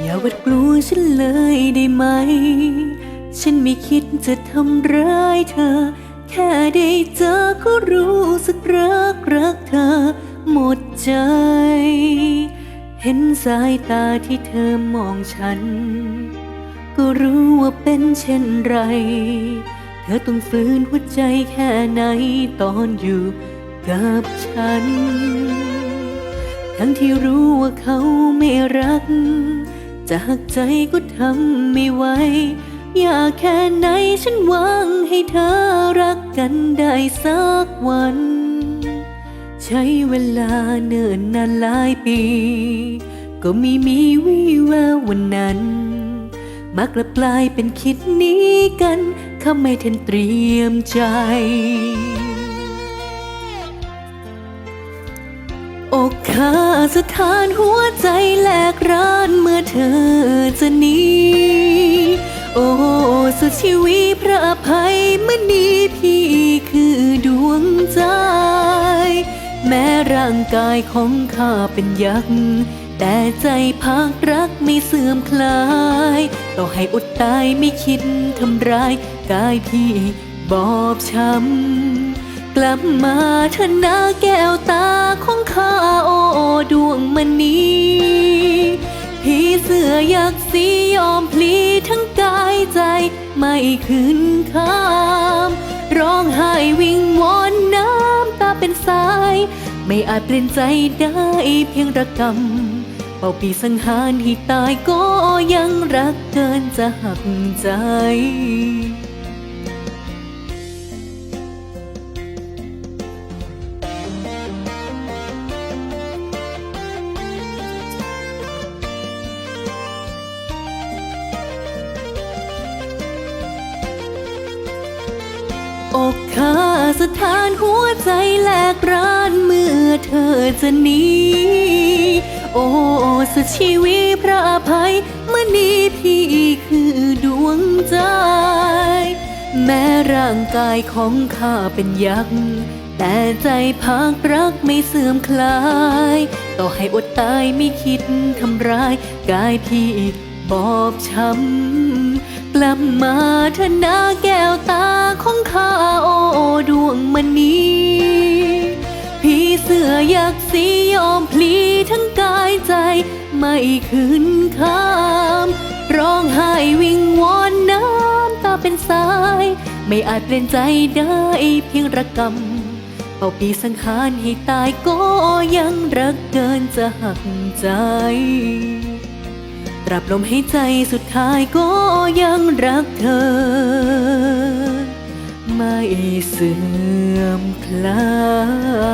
อย่าวัดกลัวฉันเลยได้ไหม ฉันไม่คิดจะทำร้ายเธอ แค่ได้เจอก็รู้สึกรักรักเธอ หมดใจ เห็นสายตาที่เธอมองฉัน ก็รู้ว่าเป็นเช่นไร เธอต้องฝืนหัวใจแค่ไหนตอนอยู่กับฉัน ทั้งที่รู้ว่าเขาไม่รัก จากใจก็ทำไม่ไหว อยากแค่ไหนฉันหวังให้เธอรักกันได้สักวัน ใช้เวลาเนิ่นนานหลายปี ก็ไม่มีวี่แวววันนั้นมากลับกลายเป็นคิดหนี้กันข้าไม่ทันเตรียมใจ อกขาสถานหัวใจแหลกร้า อเธอจะหนีโอ้สุดชีวิตพระอภัยมื่อนี้พี่คือดวงใจ แม้ร่างกายของข้าเป็นยักษ์แต่ใจพักรักไม่เสื่อมคลาย ต่อให้อดตายไม่คิดทำร้ายกายพี่บอบช้ำ กลับมาเถอะนะแก้วตาของข้าโอ้ดวงมณี ออยากสียอมพลีทั้งกายใจ ไม่คืนข้ามร้องไห้วิงวอนน้ำตาเป็นสาย ไม่อาจเปลี่ยนใจได้เพียงระกำเป่าปีสังหารให้ตายก็ยังรักเกินจะหักใจ อกขาสถานหัวใจแหลกร้านเมื่อเธอจะหนีโอ้สชีวิตพระอภัยเมื่อนี้พี่คือดวงใจ แม้ร่างกายของข้าเป็นยักษ์แต่ใจพักรักไม่เสื่อมคลาย ต่อให้อดตายไม่คิดทำร้ายกายพี่ บอบช้ำกลับมาเถอะนะแก้วตาของข้าโอดวงมณีพี่เสืออยากสียอมพลีทั้งกายใจ ไม่คืนข้าม ร้องไห้วิงวอนน้ำตาเป็นสาย ไม่อาจเปลี่ยนใจได้เพียงระกำเป่าปีสังหารให้ตายก็ยังรักเกินจะหักใจ ตราบลมให้ใจสุดท้ายก็ยังรักเธอ ไม่เสื่อมคลาย